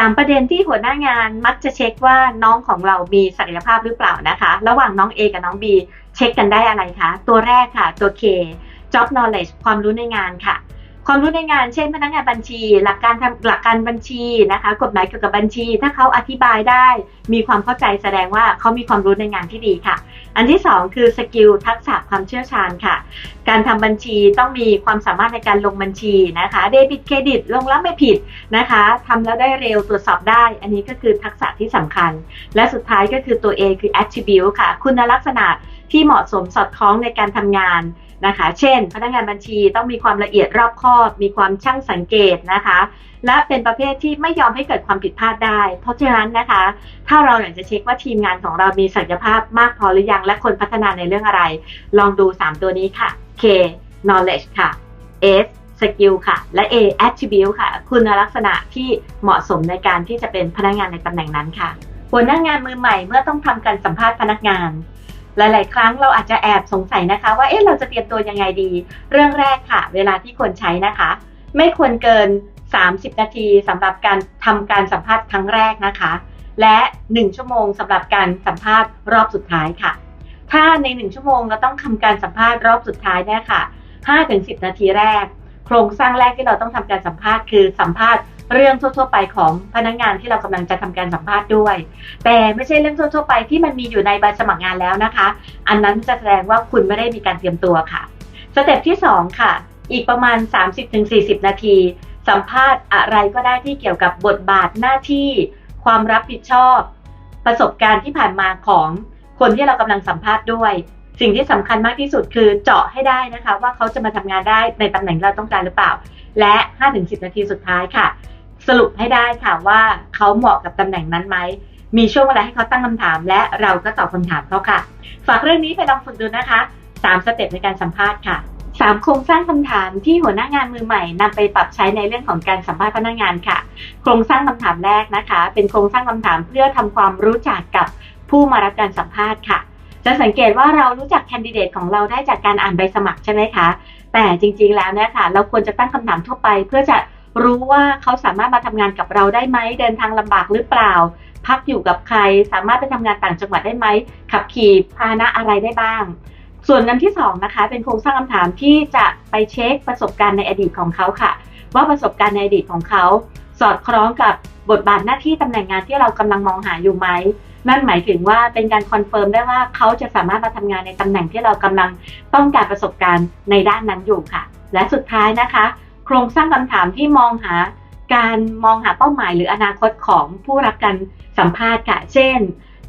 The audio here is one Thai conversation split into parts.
3 ประเด็นที่หัวหน้างานมักจะเช็คว่าน้องของเรามีศักยภาพหรือเปล่านะคะ ระหว่างน้อง A กับน้อง B เช็คกันได้อะไรคะ ตัวแรกค่ะ ตัว K job knowledge ความรู้ในงานค่ะ ความรู้ในงานเช่นพนักงานบัญชี หลักการทำหลักการบัญชีนะคะ กฎหมายเกี่ยวกับบัญชี ถ้าเขาอธิบายได้ มีความเข้าใจแสดงว่าเขามีความรู้ในงานที่ดีค่ะ อันที่ 2 คือสกิลทักษะความเชี่ยวชาญค่ะ การทำบัญชีต้องมีความสามารถในการลงบัญชีนะคะเดบิตเครดิตลงแล้วไม่ผิดนะคะทำแล้วได้เร็วตรวจสอบได้ อันนี้ก็คือทักษะที่สำคัญ และสุดท้ายก็คือตัว A คือ attribute ค่ะ คุณลักษณะที่เหมาะสมสอดคล้องในการทำงาน นะคะ เช่น พนักงานบัญชีต้องมีความละเอียดรอบคอบ มีความช่างสังเกตนะคะ และเป็นประเภทที่ไม่ยอมให้เกิดความผิดพลาดได้ เพราะฉะนั้นนะคะ ถ้าเราอยากจะเช็คว่าทีมงานของเรามีศักยภาพมากพอหรือยังและคนพัฒนาในเรื่องอะไร ลองดู 3 ตัวนี้ค่ะ K knowledge ค่ะ S skill ค่ะ และ A attribute ค่ะ คุณลักษณะที่เหมาะสมในการที่จะเป็นพนักงานในตำแหน่งนั้นค่ะหัวหน้างานมือใหม่เมื่อต้องทำการสัมภาษณ์พนักงาน หลาย ๆ ครั้งเราอาจจะแอบสงสัยนะคะว่าเอ๊ะเราจะเตรียมตัวยังไงดี เรื่องแรกค่ะ เวลาที่ควรใช้นะคะ ไม่ควรเกิน 30 นาทีสำหรับการทำการสัมภาษณ์ครั้งแรกนะคะ และ 1 ชั่วโมงสำหรับการสัมภาษณ์รอบสุดท้ายค่ะ ถ้าใน 1 ชั่วโมงเราต้องทำการสัมภาษณ์รอบสุดท้ายเนี่ยค่ะ5-10 นาทีแรก โครงสร้างแรกที่เราต้องทำการสัมภาษณ์คือสัมภาษณ์ เรื่องทั่ว ๆ ไปของพนักงานที่เรากำลังจะทำการสัมภาษณ์ด้วย แต่ไม่ใช่เรื่องทั่ว ๆ ไปที่มันมีอยู่ในใบสมัครงานแล้วนะคะ อันนั้นจะแสดงว่าคุณไม่ได้มีการเตรียมตัวค่ะ สเต็ปที่ 2 ค่ะ อีกประมาณ 30-40 นาที สัมภาษณ์อะไรก็ได้ที่เกี่ยวกับบทบาทหน้าที่ ความรับผิดชอบ ประสบการณ์ที่ผ่านมาของคนที่เรากำลังสัมภาษณ์ด้วย สิ่งที่สำคัญมากที่สุดคือเจาะให้ได้นะคะ ว่าเขาจะมาทำงานได้ในตำแหน่งเราต้องการหรือเปล่า และ 5-10 นาทีสุดท้ายค่ะ สรุปให้ได้ค่ะว่าเขาเหมาะกับตำแหน่งนั้นไหม มีช่วงเวลาให้เขาตั้งคำถาม และเราก็ตอบคำถามเขาค่ะ ฝากเรื่องนี้ไปลองฝึกดูนะคะ 3 สเต็ปในการสัมภาษณ์ค่ะ 3 โครงสร้างคำถามที่หัวหน้างานมือใหม่นำไปปรับใช้ในเรื่องของการสัมภาษณ์พนักงานค่ะ โครงสร้างคำถามแรกนะคะ เป็นโครงสร้างคำถามเพื่อทำความรู้จักกับผู้มารับการสัมภาษณ์ค่ะ จะสังเกตว่าเรารู้จักแคนดิเดตของเราได้จากการอ่านใบสมัครใช่ไหมคะ แต่จริงๆแล้วเนี่ยค่ะ เราควรจะตั้งคำถามทั่วไปเพื่อจะ รู้ว่าเขาสามารถมาทำงานกับเราได้ไหมเดินทางลำบากหรือเปล่า พักอยู่กับใครสามารถไปทำงานต่างจังหวัดได้ไหมขับขี่พาหนะอะไรได้บ้าง ส่วนอันที่สองนะคะเป็นโครงสร้างคำถามที่จะไปเช็คประสบการณ์ในอดีตของเขาค่ะ ว่าประสบการณ์ในอดีตของเขา สอดคล้องกับบทบาทหน้าที่ตำแหน่งงานที่เรากำลังมองหาอยู่ไหมนั่นหมายถึงว่าเป็นการคอนเฟิร์มได้ว่าเขาจะสามารถมาทำงานในตำแหน่งที่เรากำลังต้องการประสบการณ์ในด้านนั้นอยู่ค่ะ และสุดท้ายนะคะ ครงสร้างคำถามที่มองหาการมองหาเป้าหมายหรืออนาคตของผู้รับการสัมภาษณ์ค่ะ เช่น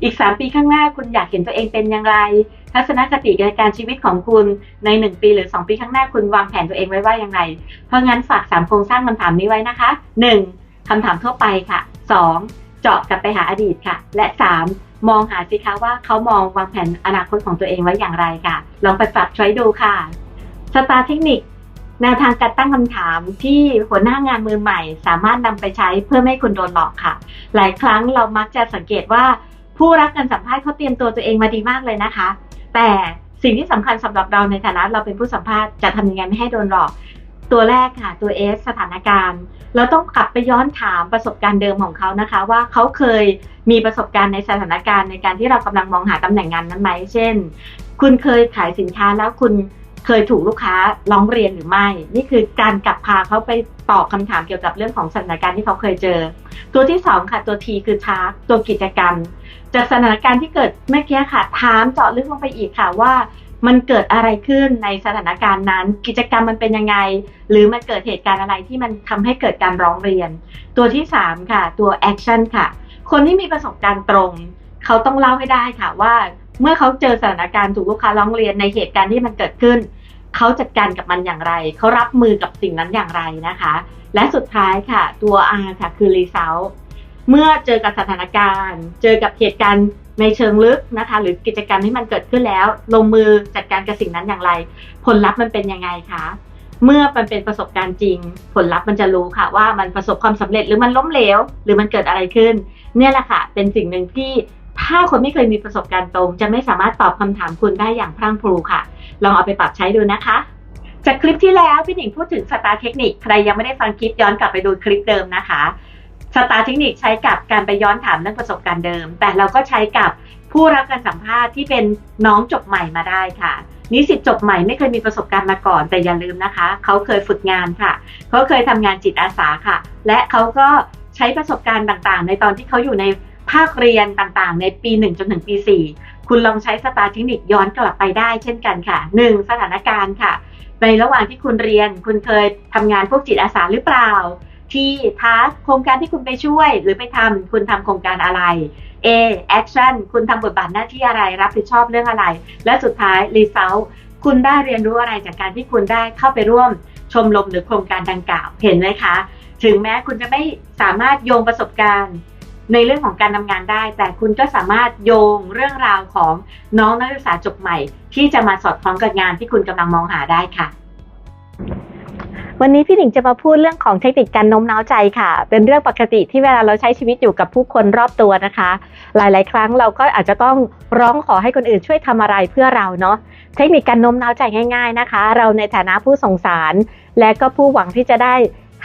อีก 3 ปีข้างหน้าคุณอยากเห็นตัวเองเป็นอย่างไร ทัศนคติในการชีวิตของคุณใน 1 ปีหรือ 2 ปีข้างหน้าคุณวางแผนตัวเองไว้ว่าอย่างไร เพราะงั้นฝาก 3 โครงสร้างคำถามนี้ไว้นะคะ 1. คำถามทั่วไปค่ะ 2. เจาะกลับไปหาอดีตค่ะ และ 3. มองหาสิคะว่าเขามองวางแผนอนาคตของตัวเองไว้อย่างไรค่ะ ลองไปปรับใช้ดูค่ะสตาร์เทคนิค แนวทางการตั้งคำถามที่หัวหน้างานมือใหม่ สามารถนำไปใช้เพื่อไม่ให้คุณโดนหลอกค่ะ หลายครั้งเรามักจะสังเกตว่าผู้รับการสัมภาษณ์เขาเตรียมตัวตัวเองมาดีมากเลยนะคะ แต่สิ่งที่สำคัญสำหรับเราในฐานะเราเป็นผู้สัมภาษณ์จะทำยังไงไม่ให้โดนหลอก ตัวแรกค่ะตัว S สถานการณ์ เราต้องกลับไปย้อนถามประสบการณ์เดิมของเขานะคะ ว่าเขาเคยมีประสบการณ์ในสถานการณ์ในการที่เรากำลังมองหาตำแหน่งงานนั้นไหมเช่น คุณเคยขายสินค้าแล้วคุณ เคยถูกลูกค้าร้องเรียนหรือไม่ นี่คือการกลับพาเขาไปตอบคำถามเกี่ยวกับเรื่องของสถานการณ์ที่เขาเคยเจอ ตัวที่สองค่ะ ตัว T คือทาร์ตัวกิจกรรม จากสถานการณ์ที่เกิดเมื่อกี้ค่ะ ถามเจาะลึกลงไปอีกค่ะว่ามันเกิดอะไรขึ้นในสถานการณ์นั้น กิจกรรมมันเป็นยังไง หรือมันเกิดเหตุการณ์อะไรที่มันทำให้เกิดการร้องเรียน ตัวที่สามค่ะ ตัวแอคชั่นค่ะ คนที่มีประสบการณ์ตรง เขาต้องเล่าให้ได้ค่ะว่าเมื่อเขาเจอสถานการณ์ถูกลูกค้าร้องเรียนในเหตุการณ์ที่มันเกิดขึ้น เขาจัดการกับมันอย่างไร เขารับมือกับสิ่งนั้นอย่างไรนะคะ และสุดท้ายค่ะ ตัว R ค่ะคือ result เมื่อเจอกับสถานการณ์ เจอกับเหตุการณ์ในเชิงลึกนะคะ หรือกิจกรรมที่มันเกิดขึ้นแล้ว ลงมือจัดการกับสิ่งนั้นอย่างไร ผลลัพธ์มันเป็นยังไงคะเมื่อมันเป็นประสบการณ์จริง ผลลัพธ์มันจะรู้ค่ะ ว่ามันประสบความสำเร็จหรือมันล้มเหลว หรือมันเกิดอะไรขึ้น เนี่ยแหละค่ะ เป็นสิ่งหนึ่งที่ ถ้าคนไม่เคยมีประสบการณ์ตรง จะไม่สามารถตอบคำถามคุณได้อย่างพรั่งพรูค่ะ ลองเอาไปปรับใช้ดูนะคะ จากคลิปที่แล้วพี่หนิงพูดถึงสตาร์เทคนิคใครยังไม่ได้ฟังคลิปย้อนกลับไปดูคลิปเดิมนะคะสตาร์เทคนิคใช้กับการไปย้อนถามเรื่องประสบการณ์เดิม แต่เราก็ใช้กับผู้รับการสัมภาษณ์ที่เป็นน้องจบใหม่มาได้ค่ะนิสิตจบใหม่ไม่เคยมีประสบการณ์มาก่อนแต่อย่าลืมนะคะ เขาเคยฝึกงานค่ะ เขาเคยทำงานจิตอาสาค่ะ และเขาก็ใช้ประสบการณ์ต่างๆ ในตอนที่เขาอยู่ใน ภาคเรียนต่างๆ ในปี 1 จนถึงปี 4 คุณลองใช้สตาร์เทคนิคย้อนกลับไปได้เช่นกันค่ะ 1. สถานการณ์ค่ะ ในระหว่างที่คุณเรียน คุณเคยทำงานพวกจิตอาสาหรือเปล่า ที่ท้าโครงการที่คุณไปช่วย หรือไปทำคุณทำโครงการอะไร A action คุณทำบทบาทหน้าที่อะไร รับผิดชอบเรื่องอะไร และสุดท้าย result คุณได้เรียนรู้อะไรจากการที่คุณได้เข้าไปร่วมชมรมหรือโครงการดังกล่าว เห็นไหมคะ ถึงแม้คุณจะไม่สามารถโยงประสบการณ์ ในเรื่องของการทำงานได้ แต่คุณก็สามารถโยงเรื่องราวของน้องนักศึกษาจบใหม่ ที่จะมาสอดคล้องกับงานที่คุณกำลังมองหาได้ค่ะ วันนี้พี่หนิงจะมาพูดเรื่องของเทคนิคการโน้มน้าวใจค่ะ เป็นเรื่องปกติที่เวลาเราใช้ชีวิตอยู่กับผู้คนรอบตัวนะคะ หลาย ๆ ครั้งเราก็อาจจะต้องร้องขอให้คนอื่นช่วยทำอะไรเพื่อเราเนาะเทคนิคการโน้มน้าวใจง่าย ๆนะคะ เราในฐานะผู้สงสาร และก็ผู้หวังที่จะได้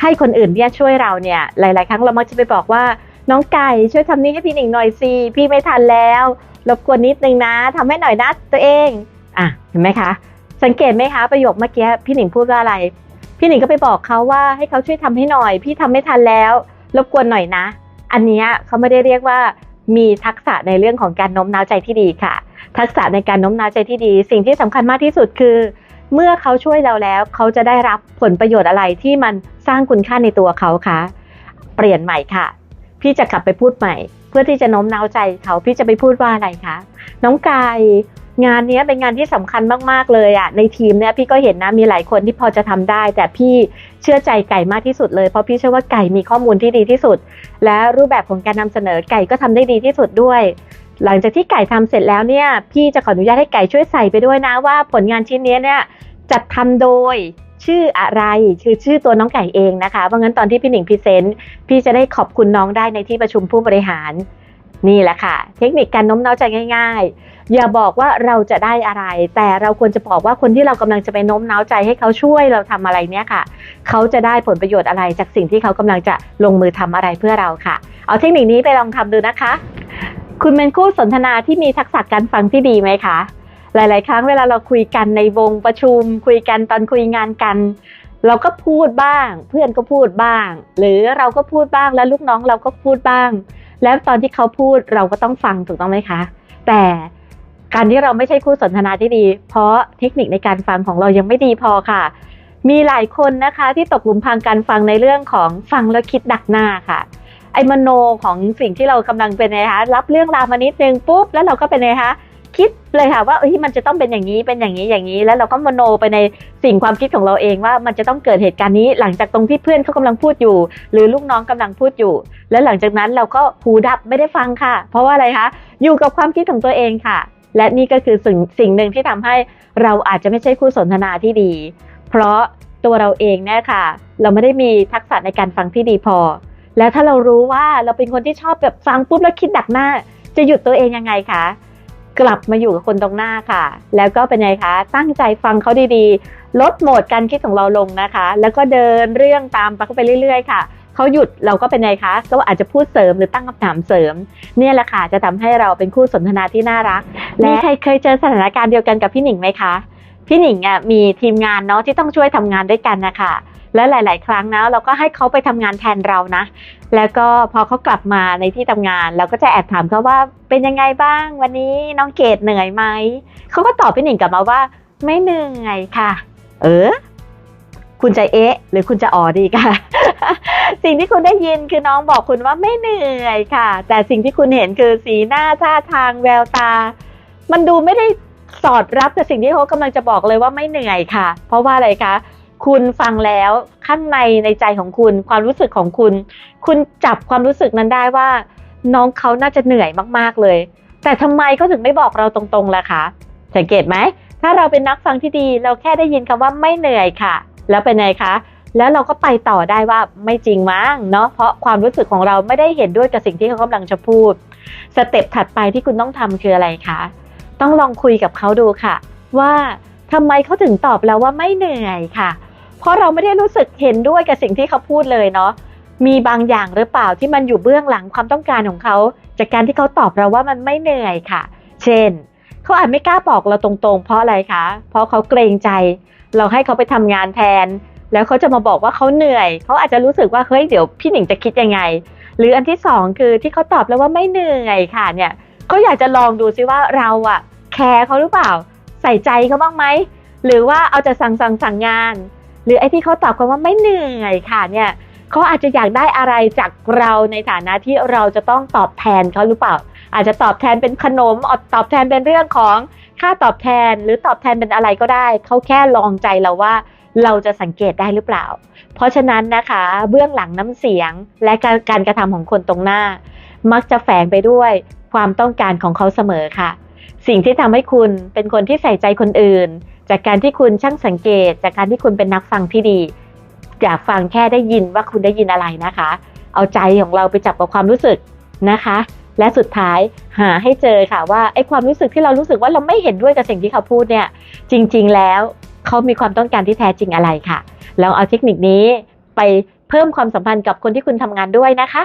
ให้คนอื่นเนี่ยช่วยเราเนี่ยหลาย ๆ ครั้งเรามักจะไปบอกว่า น้องไก่ช่วยทำนี้ให้พี่หนิงหน่อยสิพี่ไม่ทันแล้วรบกวนนิดนึงนะทำให้หน่อยนะตัวเองอะเห็นไหมคะ สังเกตไหมคะประโยคเมื่อกี้พี่หนิงพูดว่าอะไร พี่หนิงก็ไปบอกเขาว่าให้เขาช่วยทำให้หน่อย พี่ทำไม่ทันแล้วรบกวนหน่อยนะ อันนี้เขาไม่ได้เรียกว่ามีทักษะในเรื่องของการโน้มน้าวใจที่ดีค่ะ ทักษะในการโน้มน้าวใจที่ดี สิ่งที่สำคัญมากที่สุดคือ เมื่อเขาช่วยเราแล้ว เขาจะได้รับผลประโยชน์อะไรที่มันสร้างคุณค่าในตัวเขาคะเปลี่ยนใหม่ค่ะ พี่จะกลับไปพูดใหม่ เพื่อที่จะโน้มน้าวใจเขาพี่จะไปพูดว่าอะไรคะน้องกายงานนี้เป็นงานที่สำคัญมาก ๆ เลยอะในทีมเนี่ยพี่ก็เห็นนะมีหลายคนที่พอจะทำได้ แต่พี่เชื่อใจไก่มากที่สุดเลยเพราะพี่เชื่อว่าไก่มีข้อมูลที่ดีที่สุด และรูปแบบของการนำเสนอไก่ก็ทำได้ดีที่สุดด้วย หลังจากที่ไก่ทำเสร็จแล้วเนี่ย พี่จะขออนุญาตให้ไก่ช่วยใส่ไปด้วยนะว่าผลงานชิ้นนี้เนี่ยจัดทำโดย ชื่ออะไรคือชื่อตัวน้องไก่เองนะคะ เพราะงั้นตอนที่พี่หนิงพรีเซนต์พี่จะได้ขอบคุณน้องได้ในที่ประชุมผู้บริหาร นี่แหละค่ะ เทคนิคการโน้มน้าวใจง่าย ๆ อย่าบอกว่าเราจะได้อะไร แต่เราควรจะบอกว่าคนที่เรากำลังจะไปโน้มน้าวใจให้เขาช่วยเราทำอะไรเนี่ยค่ะ เขาจะได้ผลประโยชน์อะไรจากสิ่งที่เขากำลังจะลงมือทำอะไรเพื่อเราค่ะ เอาเทคนิคนี้ไปลองทำดูนะคะ คุณเป็นคู่สนทนาที่มีทักษะการฟังที่ดีไหมคะ หลาย ๆ ครั้งเวลาเราคุยกันในวงประชุม คุยกันตอนคุยงานกัน เราก็พูดบ้าง เพื่อนก็พูดบ้าง หรือเราก็พูดบ้างแล้วลูกน้องเราก็พูดบ้าง แล้วตอนที่เขาพูดเราก็ต้องฟังถูกต้องไหมคะ แต่การที่เราไม่ใช่คู่สนทนาที่ดี เพราะเทคนิคในการฟังของเรายังไม่ดีพอค่ะ มีหลายคนนะคะที่ตกหลุมพรางการฟังในเรื่องของฟังแล้วคิดดักหน้าค่ะไอ้มโนของสิ่งที่เรากำลังเป็นไงคะรับเรื่องราวมานิดนึงปุ๊บแล้วเราก็เป็นไงคะ คิดเลยค่ะว่าเอ้ยมันจะต้องเป็นอย่างนี้เป็นอย่างนี้อย่างนี้ แล้วเราก็มโนไปในสิ่งความคิดของเราเองว่ามันจะต้องเกิดเหตุการณ์นี้ หลังจากตรงที่เพื่อนเขากำลังพูดอยู่ หรือลูกน้องกำลังพูดอยู่ แล้วหลังจากนั้นเราก็หูดับไม่ได้ฟังค่ะ เพราะว่าอะไรคะอยู่กับความคิดของตัวเองค่ะ และนี่ก็คือสิ่งสิ่งหนึ่งที่ทำให้เราอาจจะไม่ใช่คู่สนทนาที่ดี เพราะตัวเราเองเนี่ยค่ะ เราไม่ได้มีทักษะในการฟังที่ดีพอ แล้วถ้าเรารู้ว่าเราเป็นคนที่ชอบแบบฟังปุ๊บแล้วคิดดักหน้า จะหยุดตัวเองยังไงคะ กลับมาอยู่กับคนตรงหน้าค่ะ แล้วก็เป็นไงคะ ตั้งใจฟังเขาดีๆ ลดโหมดการคิดของเราลงนะคะ แล้วก็เดินเรื่องตามไปเรื่อยๆ ค่ะเขาหยุดเราก็เป็นไงคะก็อาจจะพูดเสริมหรือตั้งคำถามเสริม เนี่ยแหละค่ะจะทำให้เราเป็นคู่สนทนาที่น่ารัก และใครเคยเจอสถานการณ์เดียวกันกับพี่หนิงไหมคะ พี่หนิงอะมีทีมงานเนาะที่ต้องช่วยทำงานด้วยกันนะคะ และหลาย ๆ ครั้งนะเราก็ให้เขาไปทำงานแทนเรานะ แล้วก็พอเขากลับมาในที่ทำงาน เราก็จะแอบถามเขาว่าเป็นยังไงบ้าง วันนี้น้องเกดเหนื่อยไหมเขาก็ตอบพี่หนิงกลับมาว่า ไม่เหนื่อยค่ะ เออ คุณจะเอ๊ะ หรือคุณจะอ๋อดีค่ะ สิ่งที่คุณได้ยินคือน้องบอกคุณว่าไม่เหนื่อยค่ะ แต่สิ่งที่คุณเห็นคือสีหน้าท่าทางแววตา มันดูไม่ได้สอดรับกับสิ่งที่เขากำลังจะบอกเลยว่าไม่เหนื่อยค่ะ เพราะว่าอะไรคะ คุณฟังแล้วข้างในในใจของคุณ ความรู้สึกของคุณ คุณจับความรู้สึกนั้นได้ว่า น้องเขาน่าจะเหนื่อยมากๆเลย แต่ทำไมเขาถึงไม่บอกเราตรงๆล่ะคะสังเกตไหมถ้าเราเป็นนักฟังที่ดี เราแค่ได้ยินคำว่าไม่เหนื่อยค่ะ แล้วเป็นไงคะแล้วเราก็ไปต่อได้ว่าไม่จริงมั้งเนาะเพราะความรู้สึกของเราไม่ได้เห็นด้วยกับสิ่งที่เขากำลังจะพูด สเต็ปถัดไปที่คุณต้องทำคืออะไรคะต้องลองคุยกับเขาดูค่ะ ว่าทำไมเขาถึงตอบเราว่าไม่เหนื่อยค่ะ เพราะเราไม่ได้รู้สึกเห็นด้วยกับสิ่งที่เขาพูดเลยเนาะมีบางอย่างหรือเปล่าที่มันอยู่เบื้องหลังความต้องการของเขา จากการที่เขาตอบเราว่ามันไม่เหนื่อยค่ะ เช่น เขาอาจไม่กล้าบอกเราตรงๆ เพราะอะไรคะ เพราะเขาเกรงใจ เราให้เขาไปทำงานแทน แล้วเขาจะมาบอกว่าเขาเหนื่อย เขาอาจจะรู้สึกว่าเฮ้ยเดี๋ยวพี่หนิงจะคิดยังไง หรืออันที่สองคือที่เขาตอบแล้วว่าไม่เหนื่อยค่ะเนี่ยเขาอยากจะลองดูซิว่าเราอะแคร์เขาหรือเปล่า ใส่ใจเขาบ้างไหมหรือว่าเอาแต่สั่งสั่งสั่งงาน หรือไอ้ที่เขาตอบกันว่าไม่เหนื่อยค่ะเนี่ยเขาอาจจะอยากได้อะไรจากเราในฐานะที่เราจะต้องตอบแทนเขาหรือเปล่า อาจจะตอบแทนเป็นขนมอดตอบแทนเป็นเรื่องของค่าตอบแทนหรือตอบแทนเป็นอะไรก็ได้ เขาแค่ลองใจเราว่าเราจะสังเกตได้หรือเปล่า เพราะฉะนั้นนะคะ เบื้องหลังน้ำเสียงและการการกระทำของคนตรงหน้า มักจะแฝงไปด้วยความต้องการของเขาเสมอค่ะ สิ่งที่ทำให้คุณเป็นคนที่ใส่ใจคนอื่น จากการที่คุณช่างสังเกต จากการที่คุณเป็นนักฟังที่ดี อย่าฟังแค่ได้ยินว่าคุณได้ยินอะไรนะคะ เอาใจของเราไปจับกับความรู้สึกนะคะ และสุดท้ายหาให้เจอค่ะว่าไอ้ความรู้สึกที่เรารู้สึกว่าเราไม่เห็นด้วยกับสิ่งที่เขาพูดเนี่ยจริง ๆ แล้วเขามีความต้องการที่แท้จริงอะไรค่ะลองเอาเทคนิคนี้ไปเพิ่มความสัมพันธ์กับคนที่คุณทำงานด้วยนะคะ